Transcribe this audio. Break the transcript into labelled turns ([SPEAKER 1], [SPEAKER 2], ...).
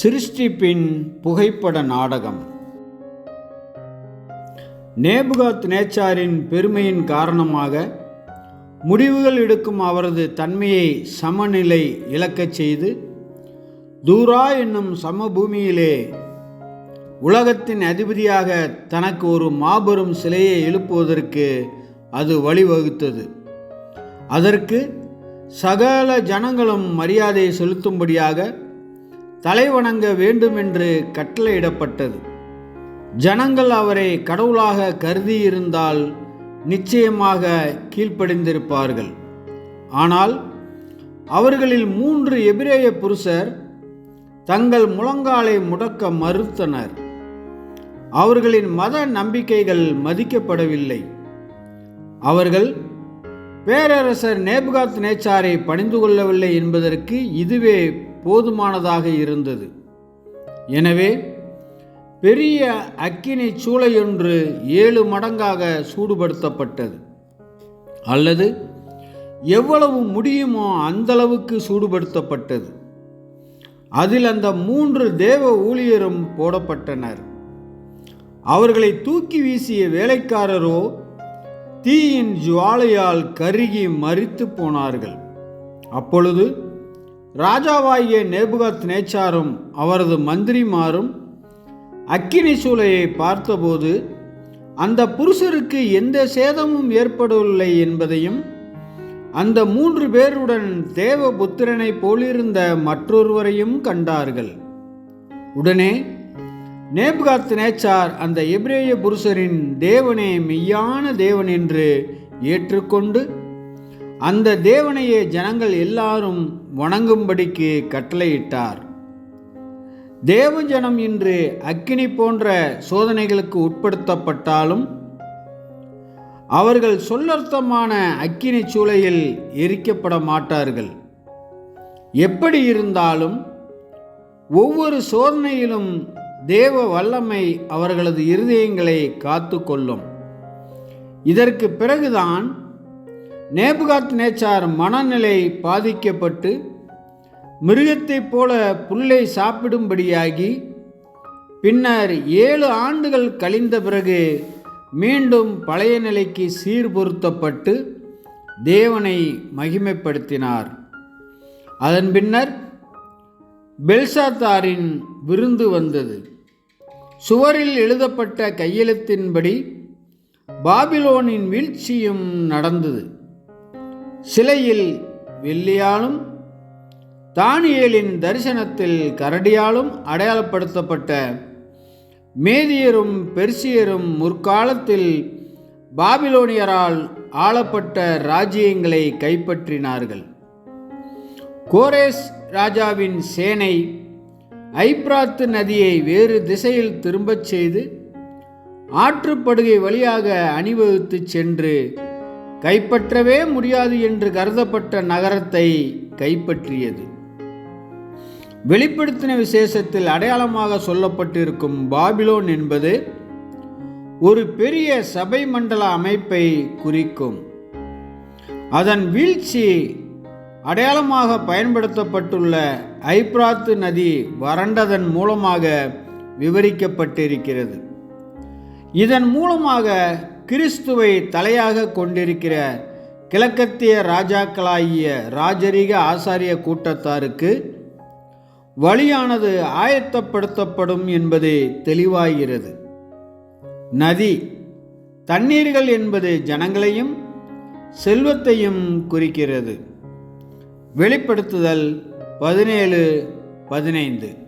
[SPEAKER 1] சிருஷ்டிப்பின் புகைப்பட நாடகம். நேபுகாத் நேச்சாரின் பெருமையின் காரணமாக முடிவுகள் எடுக்கும் அவரது தன்மையை சமநிலை இழக்கச் செய்து தூரா என்னும் சமபூமியிலே உலகத்தின் அதிபதியாக தனக்கு ஒரு மாபெரும் சிலையை எழுப்புவதற்கு அது வழிவகுத்தது. அதற்கு சகல ஜனங்களும் மரியாதை செலுத்தும்படியாக தலை வணங்க வேண்டுமென்று கட்டளையிடப்பட்டது. ஜனங்கள் அவரை கடவுளாக கருதியிருந்தால் நிச்சயமாக கீழ்ப்படிந்திருப்பார்கள். ஆனால் அவர்களில் மூன்று எபிரேய புருஷர் தங்கள் முழங்காலை முடக்க மறுத்தனர். அவர்களின் மத நம்பிக்கைகள் மதிக்கப்படவில்லை. அவர்கள் பேரரசர் நேபுகாத் நேச்சாரை பணிந்து கொள்ளவில்லை என்பதற்கு இதுவே போதுமானதாக இருந்தது. எனவே பெரிய அக்கினி சூளையொன்று ஏழு மடங்காக சூடுபடுத்தப்பட்டது. அல்லது எவ்வளவு முடியுமோ அந்தளவுக்கு சூடுபடுத்தப்பட்டது. அதில் அந்த மூன்று தேவ ஊழியரும் போடப்பட்டனர். அவர்களை தூக்கி வீசிய வேலைக்காரரோ தீயின் ஜுவாலையால் கருகி மறித்து போனார்கள். அப்பொழுது ராஜாவாகிய நேபுகத் நேச்சாரும் அவரது மந்திரிமாரும் அக்கினி சூளையை பார்த்தபோது அந்த புருஷருக்கு எந்த சேதமும் ஏற்படவில்லை என்பதையும் அந்த மூன்று பேருடன் தேவபுத்திரனை போலிருந்த மற்றொருவரையும் கண்டார்கள். உடனே நேபுகாத் நேச்சார் அந்த எபிரேய புருஷரின் தேவனே மெய்யான தேவன் என்று ஏற்றுக்கொண்டு அந்த தேவனையே ஜனங்கள் எல்லாரும் வணங்கும்படிக்கு கட்டளையிட்டார். தேவ ஜனம் இன்று அக்கினி போன்ற சோதனைகளுக்கு உட்படுத்தப்பட்டாலும் அவர்கள் சொல்லர்த்தமான அக்கினி சூளையில் எரிக்கப்பட மாட்டார்கள். எப்படி இருந்தாலும் ஒவ்வொரு சோதனையிலும் தேவ வல்லமை அவர்களது இருதயங்களை காத்து கொள்ளும் இதற்கு பிறகுதான் நேபுகாத் நேச்சார் மனநிலை பாதிக்கப்பட்டு மிருகத்தைப் போல புல்லை சாப்பிடும்படியாகி பின்னர் ஏழு ஆண்டுகள் கழிந்த பிறகு மீண்டும் பழைய நிலைக்கு சீர்பொருத்தப்பட்டு தேவனை மகிமைப்படுத்தினார். அதன் பின்னர் பெல்சாத்தாரின் விருந்து வந்தது. சுவரில் எழுதப்பட்ட கையெழுத்தின்படி பாபிலோனின் வீழ்ச்சியும் நடந்தது. சிலையில் வெள்ளியாலும் தானியேலின் தரிசனத்தில் கரடியாலும் அடையாளப்படுத்தப்பட்ட மேதியரும் பெர்சியரும் முற்காலத்தில் பாபிலோனியரால் ஆளப்பட்ட ராஜ்யங்களை கைப்பற்றினார்கள். கோரேஸ் ராஜாவின் சேனை ஐப்ராத்து நதியை வேறு திசையில் திரும்பச் செய்து ஆற்றுப்படுகை வழியாக அணிவகுத்து சென்று கைப்பற்றவே முடியாது என்று கருதப்பட்ட நகரத்தை கைப்பற்றியது. வெளிப்படுத்தின விசேஷத்தில் அடையாளமாக சொல்லப்பட்டிருக்கும் பாபிலோன் என்பது ஒரு பெரிய சபை மண்டல அமைப்பை குறிக்கும். அதன் வீழ்ச்சி அடையாளமாக பயன்படுத்தப்பட்டுள்ள ஐப்ராத்து நதி வறண்டதன் மூலமாக விவரிக்கப்பட்டிருக்கிறது. இதன் மூலமாக கிறிஸ்துவை தலையாக கொண்டிருக்கிற கிழக்கத்திய ராஜாக்களாகிய ராஜரிக ஆசாரிய கூட்டத்தாருக்கு வழியானது ஆயத்தப்படுத்தப்படும் என்பது தெளிவாகிறது. நதி தண்ணீர்கள் என்பது ஜனங்களையும் செல்வத்தையும் குறிக்கிறது. வெளிப்படுத்துதல் பதினேழு பதினைந்து.